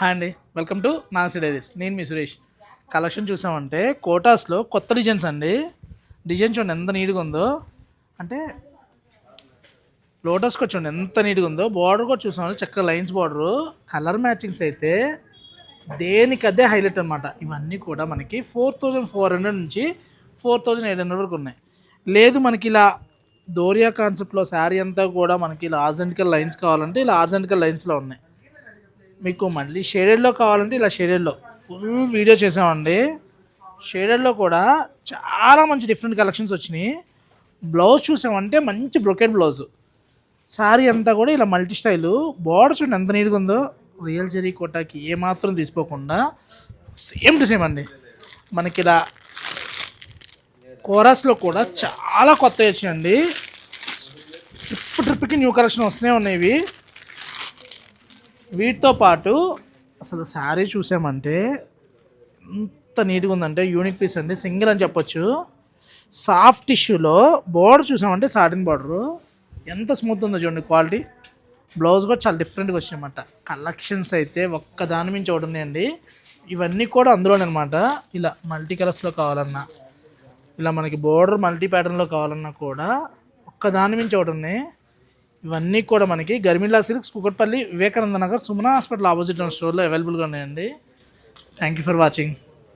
Hi అండి. Welcome to నాసి diaries. నేను మీ సురేష్. కలెక్షన్ చూసామంటే కోటాస్లో కొత్త డిజైన్స్ అండి. డిజైన్ చూడండి ఎంత నీట్గా ఉందో. అంటే లోటస్కి చూడండి ఎంత నీట్గా ఉందో. బార్డర్ కూడా చూసామంటే చక్కగా లైన్స్ బార్డరు. కలర్ మ్యాచింగ్స్ అయితే దేనికి అదే హైలైట్ అనమాట ఇవన్నీ కూడా మనకి ఫోర్ థౌజండ్ ఫోర్ హండ్రెడ్ నుంచి ఫోర్ థౌజండ్ ఎయిట్ హండ్రెడ్ వరకు ఉన్నాయి. లేదు మనకి ఇలా దోరియా కాన్సెప్ట్లో శారీ అంతా కూడా మనకి ఇలా ఆర్జెంటికల్ లైన్స్ కావాలంటే ఇలా ఆర్జెంటికల్ లైన్స్లో ఉన్నాయి. మీకు మళ్ళీ షేడెడ్లో కావాలంటే ఇలా షేడెడ్లో. ఫుల్ వీడియో చేసామండి. షేడెడ్లో కూడా చాలా మంచి డిఫరెంట్ కలెక్షన్స్ వచ్చినాయి. బ్లౌజ్ చూసామంటే మంచి బ్రొకెట్ బ్లౌజ్ శారీ అంతా కూడా ఇలా మల్టీ స్టైలు బార్డర్ చూడండి ఎంత నీట్గా ఉందో. రియల్ జరీ కోటాకి ఏమాత్రం తీసుకోకుండా సేమ్ టు సేమ్ అండి. మనకి ఇలా కోరస్లో కూడా చాలా కొత్త వచ్చినాయండి. ట్రిప్ ట్రిప్కి న్యూ కలెక్షన్ వస్తూనే ఉన్నాయి వీటితో పాటు అసలు శారీ చూసామంటే ఎంత నీట్గా ఉందంటే యూనిక్ పీస్ అండి. సింగిల్ అని చెప్పొచ్చు. సాఫ్ట్ టిష్యూలో బోర్డర్ చూసామంటే సాటిన్ బోర్డరు ఎంత స్మూత్ ఉందో చూడండి క్వాలిటీ బ్లౌజ్ కూడా చాలా డిఫరెంట్గా వచ్చాయన్నమాట. కలెక్షన్స్ అయితే ఒక్క దాని మించి ఒకటి ఉన్నాయండి. ఇవన్నీ కూడా అందులోనే అనమాట ఇలా మల్టీ కలర్స్లో కావాలన్నా ఇలా మనకి బోర్డర్ మల్టీ ప్యాటర్న్లో కావాలన్నా కూడా ఒక్క దాని మించి ఒకటి ఉన్నాయి. ఇవన్నీ కూడా మనకి Garmila silks Kukatpally Vivekananda Nagar Sumana hospital opposite ఉన్న స్టోర్లో అవైలబుల్గా ఉన్నాయండి. Thank you for watching